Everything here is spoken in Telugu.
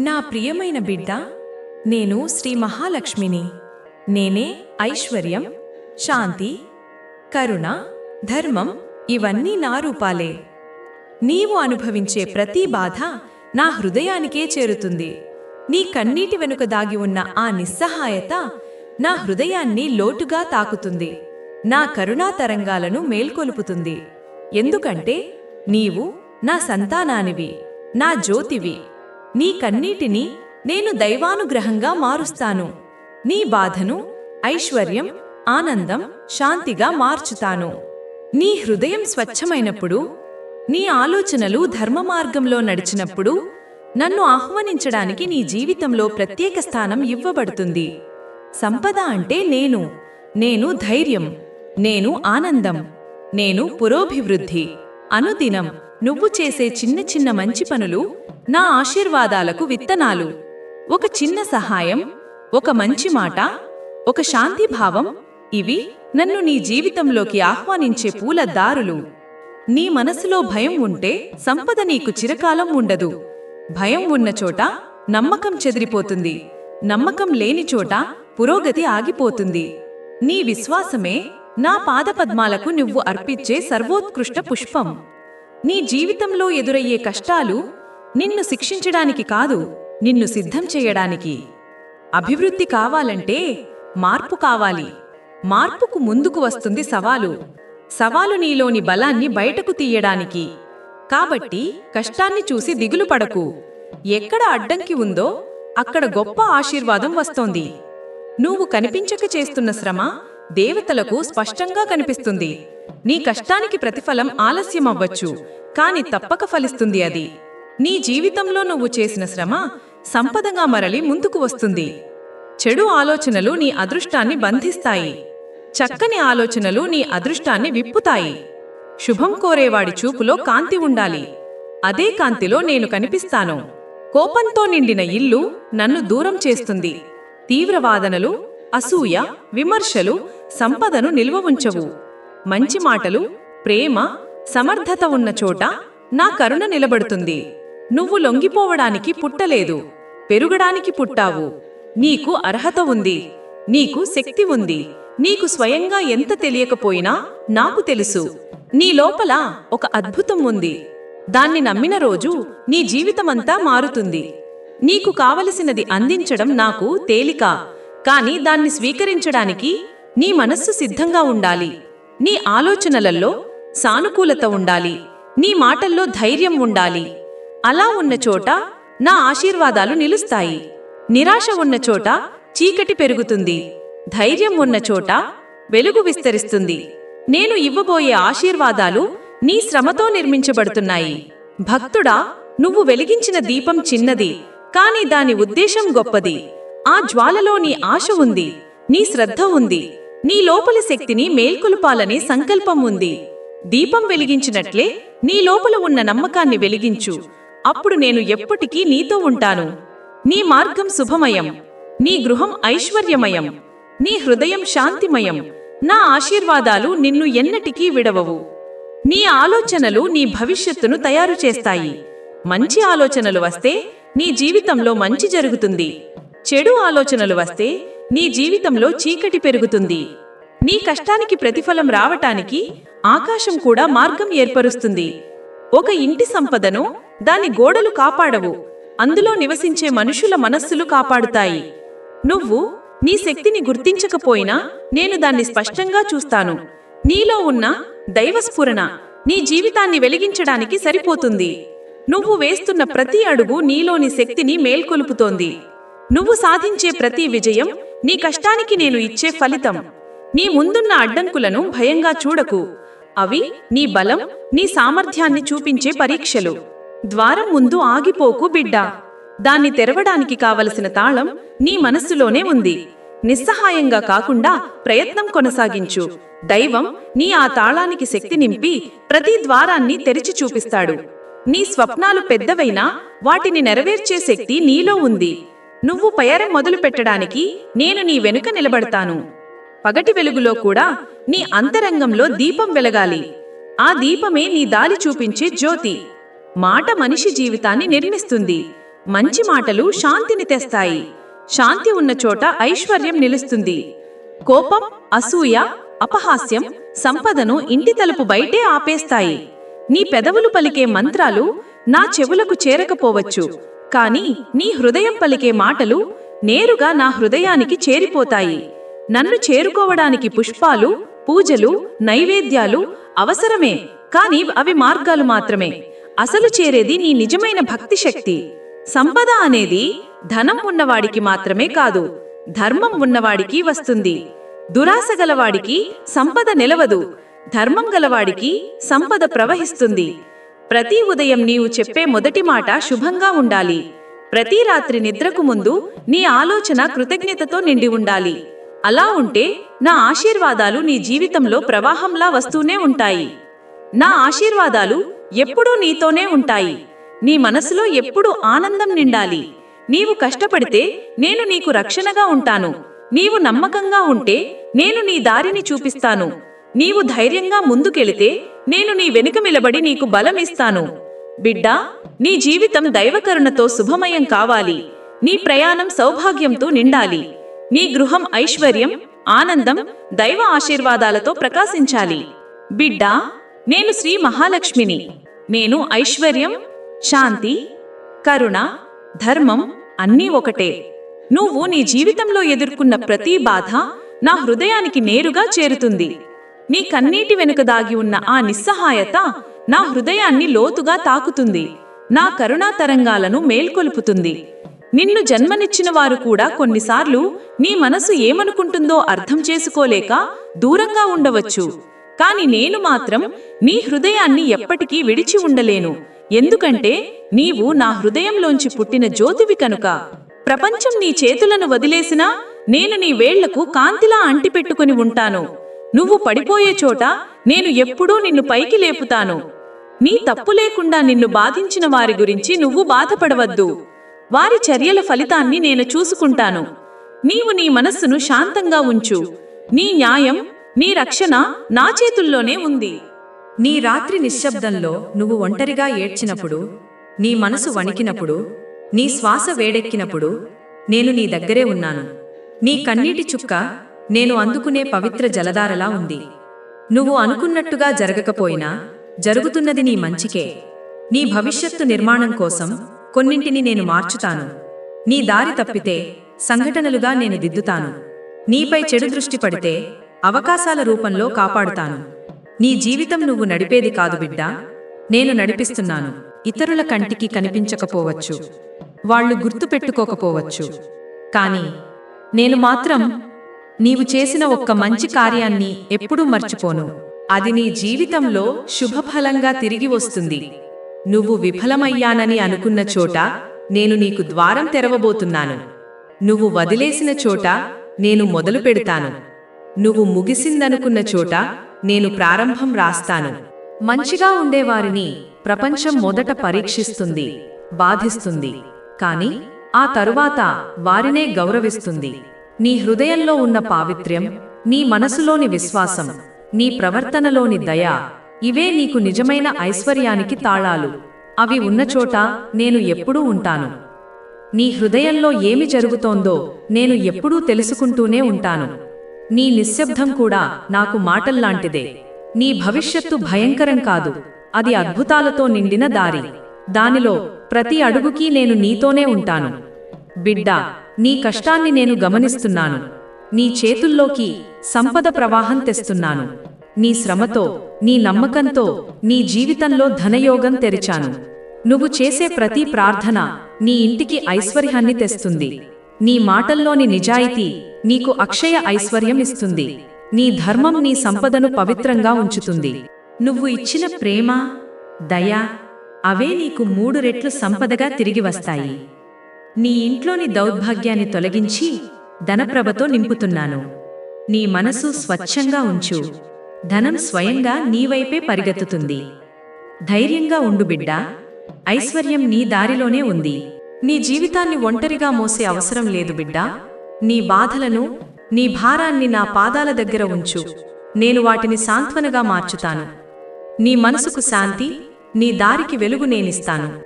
నా ప్రియమైన బిడ్డ నేను శ్రీ మహాలక్ష్మిని. నేనే ఐశ్వర్యం శాంతి కరుణ ధర్మం ఇవన్నీ నా రూపాలే. నీవు అనుభవించే ప్రతి బాధ నా హృదయానికే చేరుతుంది. నీ కన్నీటి వెనుక దాగి ఉన్న ఆ నిస్సహాయత నా హృదయాన్ని లోటుగా తాకుతుంది. నా కరుణా తరంగాలను మేల్కొలుపుతుంది. ఎందుకంటే నీవు నా సంతానానివి నా జ్యోతివి. నీ కన్నీటిని నేను దైవానుగ్రహంగా మారుస్తాను. నీ బాధను ఐశ్వర్యం ఆనందం శాంతిగా మార్చుతాను. నీ హృదయం స్వచ్ఛమైనప్పుడు నీ ఆలోచనలు ధర్మ మార్గంలో నడిచినప్పుడు నన్ను ఆహ్వానించడానికి నీ జీవితంలో ప్రత్యేక స్థానం ఇవ్వబడుతుంది. సంపద అంటే నేను. నేను ధైర్యం. నేను ఆనందం. నేను పురోభివృద్ధి. అనుదినం నువ్వు చేసే చిన్న చిన్న మంచి పనులు నా ఆశీర్వాదాలకు విత్తనాలు. ఒక చిన్న సహాయం ఒక మంచి మాట ఒక శాంతి భావం ఇవి నన్ను నీ జీవితంలోకి ఆహ్వానించే పూల దారులు నీ మనసులో భయం ఉంటే సంపద నీకు చిరకాలం ఉండదు. భయం ఉన్న చోట నమ్మకం చెదిరిపోతుంది. నమ్మకం లేని చోట పురోగతి ఆగిపోతుంది. నీ విశ్వాసమే నా పాదపద్మాలకు నువ్వు అర్పించే సర్వోత్కృష్ట పుష్పం. నీ జీవితంలో ఎదురయ్యే కష్టాలు నిన్ను శిక్షించడానికి కాదు నిన్ను సిద్ధం చేయడానికి. అభివృద్ధి కావాలంటే మార్పు కావాలి. మార్పుకు ముందుకు వస్తుంది సవాలు. సవాలు నీలోని బలాన్ని బయటకు తీయడానికి. కాబట్టి కష్టాన్ని చూసి దిగులు పడకు. ఎక్కడ అడ్డంకి ఉందో అక్కడ గొప్ప ఆశీర్వాదం వస్తోంది. నువ్వు కనిపించక చేస్తున్న శ్రమ దేవతలకు స్పష్టంగా కనిపిస్తుంది. నీ కష్టానికి ప్రతిఫలం ఆలస్యమవ్వచ్చు కాని తప్పక ఫలిస్తుంది అది. నీ జీవితంలో నువ్వు చేసిన శ్రమ సంపదగా మరలి ముందుకు వస్తుంది. చెడు ఆలోచనలు నీ అదృష్టాన్ని బంధిస్తాయి. చక్కని ఆలోచనలు నీ అదృష్టాన్ని విప్పుతాయి. శుభం కోరేవాడి చూపులో కాంతి ఉండాలి. అదే కాంతిలో నేను కనిపిస్తాను. కోపంతో నిండిన ఇల్లు నన్ను దూరం చేస్తుంది. తీవ్రవాదనలు అసూయ విమర్శలు సంపదను నిల్వ ఉంచవు. మంచి మాటలు ప్రేమ సమర్థత ఉన్న చోట నా కరుణ నిలబడుతుంది. నువ్వు లొంగిపోవడానికి పుట్టలేదు. పెరుగడానికి పుట్టావు. నీకు అర్హత ఉంది. నీకు శక్తి ఉంది. నీకు స్వయంగా ఎంత తెలియకపోయినా నాకు తెలుసు. నీ లోపల ఒక అద్భుతం ఉంది. దాన్ని నమ్మిన రోజు నీ జీవితమంతా మారుతుంది. నీకు కావలసినది అందించడం నాకు తేలిక. కాని దాన్ని స్వీకరించడానికి నీ మనస్సు సిద్ధంగా ఉండాలి. నీ ఆలోచనలలో సానుకూలత ఉండాలి. నీ మాటల్లో ధైర్యం ఉండాలి. అలా ఉన్న చోట నా ఆశీర్వాదాలు నిలుస్తాయి. నిరాశ ఉన్న చోట చీకటి పెరుగుతుంది. ధైర్యం ఉన్న చోట వెలుగు విస్తరిస్తుంది. నేను ఇవ్వబోయే ఆశీర్వాదాలు నీ శ్రమతో నిర్మించబడుతున్నాయి. భక్తుడా నువ్వు వెలిగించిన దీపం చిన్నది కాని దాని ఉద్దేశం గొప్పది. ఆ జ్వాలలో నీ ఆశ ఉంది నీ శ్రద్ధ ఉంది నీ లోపలి శక్తిని మేల్కొలుపాలనే సంకల్పం ఉంది. దీపం వెలిగించినట్లే నీ లోపల ఉన్న నమ్మకాన్ని వెలిగించు. అప్పుడు నేను ఎప్పటికీ నీతో ఉంటాను. నీ మార్గం శుభమయం. నీ గృహం ఐశ్వర్యమయం. నీ హృదయం శాంతిమయం. నా ఆశీర్వాదాలు నిన్ను ఎన్నటికీ విడవవు. నీ ఆలోచనలు నీ భవిష్యత్తును తయారు చేస్తాయి. మంచి ఆలోచనలు వస్తే నీ జీవితంలో మంచి జరుగుతుంది. చెడు ఆలోచనలు వస్తే నీ జీవితంలో చీకటి పెరుగుతుంది. నీ కష్టానికి ప్రతిఫలం రావటానికి ఆకాశం కూడా మార్గం ఏర్పరుస్తుంది. ఒక ఇంటి సంపదను దాని గోడలు కాపాడవు. అందులో నివసించే మనుషుల మనస్సులు కాపాడుతాయి. నువ్వు నీ శక్తిని గుర్తించకపోయినా నేను దాన్ని స్పష్టంగా చూస్తాను. నీలో ఉన్న దైవస్ఫురణ నీ జీవితాన్ని వెలిగించడానికి సరిపోతుంది. నువ్వు వేస్తున్న ప్రతి అడుగు నీలోని శక్తిని మేల్కొలుపుతోంది. నువ్వు సాధించే ప్రతి విజయం నీ కష్టానికి నేను ఇచ్చే ఫలితం. నీ ముందున్న అడ్డంకులను భయంగా చూడకు. అవి నీ బలం నీ సామర్థ్యాన్ని చూపించే పరీక్షలు. ద్వారం ముందు ఆగిపోకు బిడ్డా. దాన్ని తెరవడానికి కావలసిన తాళం నీ మనస్సులోనే ఉంది. నిస్సహాయంగా కాకుండా ప్రయత్నం కొనసాగించు. దైవం నీ ఆ తాళానికి శక్తి నింపి ప్రతి ద్వారాన్ని తెరిచి చూపిస్తాడు. నీ స్వప్నాలు పెద్దవైనా వాటిని నెరవేర్చే శక్తి నీలో ఉంది. నువ్వు పయరం మొదలు పెట్టడానికి నేను నీ వెనుక నిలబడతాను. పగటి వెలుగులో కూడా నీ అంతరంగంలో దీపం వెలగాలి. ఆ దీపమే నీ దారి చూపించే జ్యోతి. మాట మనిషి జీవితాన్ని నిర్మిస్తుంది. మంచి మాటలు శాంతిని తెస్తాయి. శాంతి ఉన్న చోట ఐశ్వర్యం నిలుస్తుంది. కోపం అసూయ అపహాస్యం సంపదను ఇంటి తలుపు బయటే ఆపేస్తాయి. నీ పెదవులు పలికే మంత్రాలు నా చెవులకు చేరకపోవచ్చు. కాని నీ హృదయం పలికే మాటలు నేరుగా నా హృదయానికి చేరిపోతాయి. నన్ను చేరుకోవడానికి పుష్పాలు పూజలు నైవేద్యాలు అవసరమే కాని అవి మార్గాలు మాత్రమే. అసలు చేరేది నీ నిజమైన భక్తి శక్తి. సంపద అనేది ధనం ఉన్నవాడికి మాత్రమే కాదు ధర్మం ఉన్నవాడికి వస్తుంది. దురాశ గలవాడికి సంపద నిలవదు ధర్మం గలవాడికి సంపద ప్రవహిస్తుంది. ప్రతి ఉదయం నీవు చెప్పే మొదటి మాట శుభంగా ఉండాలి. ప్రతి రాత్రి నిద్రకు ముందు నీ ఆలోచన కృతజ్ఞతతో నిండి ఉండాలి. అలా ఉంటే నా ఆశీర్వాదాలు నీ జీవితంలో ప్రవాహంలా వస్తూనే ఉంటాయి. నా ఆశీర్వాదాలు ఎప్పుడూ నీతోనే ఉంటాయి. నీ మనసులో ఎప్పుడూ ఆనందం నిండాలి. నీవు కష్టపడితే నేను నీకు రక్షణగా ఉంటాను. నీవు నమ్మకంగా ఉంటే నేను నీ దారిని చూపిస్తాను. నీవు ధైర్యంగా ముందుకెళితే నేను నీ వెనుక నిలబడి నీకు బలం ఇస్తాను. బిడ్డా నీ జీవితం దైవకరుణతో శుభమయం కావాలి. నీ ప్రయాణం సౌభాగ్యంతో నిండాలి. నీ గృహం ఐశ్వర్యం ఆనందం దైవ ఆశీర్వాదాలతో ప్రకాశించాలి. బిడ్డా నేను శ్రీ మహాలక్ష్మిని. నేను ఐశ్వర్యం శాంతి కరుణ ధర్మం అన్నీ ఒకటే. నువ్వు నీ జీవితంలో ఎదుర్కొన్న ప్రతి బాధ నా హృదయానికి నేరుగా చేరుతుంది. నీ కన్నీటి వెనుక దాగి ఉన్న ఆ నిస్సహాయత నా హృదయాన్ని లోతుగా తాకుతుంది. నా కరుణా తరంగాలను మేల్కొలుపుతుంది. నిన్ను జన్మనిచ్చిన వారు కూడా కొన్నిసార్లు నీ మనసు ఏమనుకుంటుందో అర్థం చేసుకోలేక దూరంగా ఉండవచ్చు. కాని నేను మాత్రం నీ హృదయాన్ని ఎప్పటికీ విడిచి ఉండలేను. ఎందుకంటే నీవు నా హృదయంలోంచి పుట్టిన జ్యోతివి కనుక. ప్రపంచం నీ చేతులను వదిలేసినా నేను నీ వేళ్ళకు కాంతిలా అంటిపెట్టుకుని ఉంటాను. నువ్వు పడిపోయే చోట నేను ఎప్పుడూ నిన్ను పైకి లేపుతాను. నీ తప్పు లేకుండా నిన్ను బాధించిన వారి గురించి నువ్వు బాధపడవద్దు. వారి చర్యల ఫలితాన్ని నేను చూసుకుంటాను. నీవు నీ మనస్సును శాంతంగా ఉంచు. నీ న్యాయం నీ రక్షణ నా చేతుల్లోనే ఉంది. నీ రాత్రి నిశ్శబ్దంలో నువ్వు ఒంటరిగా ఏడ్చినప్పుడు నీ మనసు వణికినప్పుడు నీ శ్వాస వేడెక్కినప్పుడు నేను నీ దగ్గరే ఉన్నాను. నీ కన్నీటి చుక్క నేను అందుకునే పవిత్ర జలధారలా ఉంది. నువ్వు అనుకున్నట్టుగా జరగకపోయినా జరుగుతున్నది నీ మంచికే. నీ భవిష్యత్తు నిర్మాణం కోసం కొన్నింటిని నేను మార్చుతాను. నీ దారి తప్పితే సంఘటనలుగా నేను దిద్దుతాను. నీపై చెడు దృష్టి పడితే అవకాశాల రూపంలో కాపాడుతాను. నీ జీవితం నువ్వు నడిపేది కాదు బిడ్డా. నేను నడిపిస్తున్నాను. ఇతరుల కంటికి కనిపించకపోవచ్చు. వాళ్ళు గుర్తుపెట్టుకోకపోవచ్చు కాని నేను మాత్రం నీవు చేసిన ఒక్క మంచి కార్యాన్ని ఎప్పుడూ మర్చిపోను. అది నీ జీవితంలో శుభఫలంగా తిరిగి వస్తుంది. నువ్వు విఫలమయ్యానని అనుకున్న చోట నేను నీకు ద్వారం తెరవబోతున్నాను. నువ్వు వదిలేసిన చోట నేను మొదలు పెడతాను. నువ్వు ముగిసిందనుకున్న చోట నేను ప్రారంభం రాస్తాను. మంచిగా ఉండేవారిని ప్రపంచం మొదట పరీక్షిస్తుంది బాధిస్తుంది. కాని ఆ తరువాత వారినే గౌరవిస్తుంది. నీ హృదయంలో ఉన్న పావిత్ర్యం నీ మనసులోని విశ్వాసం నీ ప్రవర్తనలోని దయ ఇవే నీకు నిజమైన ఐశ్వర్యానికి తాళాలు. అవి ఉన్న చోట నేను ఎప్పుడూ ఉంటాను. నీ హృదయంలో ఏమి జరుగుతోందో నేను ఎప్పుడూ తెలుసుకుంటూనే ఉంటాను. నీ నిశ్శబ్దం కూడా నాకు మాటల్లాంటిదే. నీ భవిష్యత్తు భయంకరం కాదు. అది అద్భుతాలతో నిండిన దారి. దానిలో ప్రతి అడుగుకి నేను నీతోనే ఉంటాను. బిడ్డా నీ కష్టాన్ని నేను గమనిస్తున్నాను. నీ చేతుల్లోకి సంపద ప్రవాహం తెస్తున్నాను. నీ శ్రమతో నీ నమ్మకంతో నీ జీవితంలో ధనయోగం తెరిచాను. నువ్వు చేసే ప్రతి ప్రార్థన నీ ఇంటికి ఐశ్వర్యాన్ని తెస్తుంది. నీ మాటల్లోని నిజాయితీ నీకు అక్షయ ఐశ్వర్యం ఇస్తుంది. నీ ధర్మం నీ సంపదను పవిత్రంగా ఉంచుతుంది. నువ్వు ఇచ్చిన ప్రేమ దయ అవే నీకు మూడు రెట్లు సంపదగా తిరిగి వస్తాయి. నీ ఇంట్లోని దౌర్భాగ్యాన్ని తొలగించి ధనప్రభతో నింపుతున్నాను. నీ మనసు స్వచ్ఛంగా ఉంచు. ధనం స్వయంగా నీవైపే పరిగెత్తుతుంది. ధైర్యంగా ఉండు బిడ్డా. ఐశ్వర్యం నీ దారిలోనే ఉంది. నీ జీవితాన్ని ఒంటరిగా మోసే అవసరం లేదు బిడ్డా. నీ బాధలను నీ భారాన్ని నా పాదాల దగ్గర ఉంచు. నేను వాటిని సాంత్వనగా మార్చుతాను. నీ మనసుకు శాంతి నీ దారికి వెలుగు నేనిస్తాను.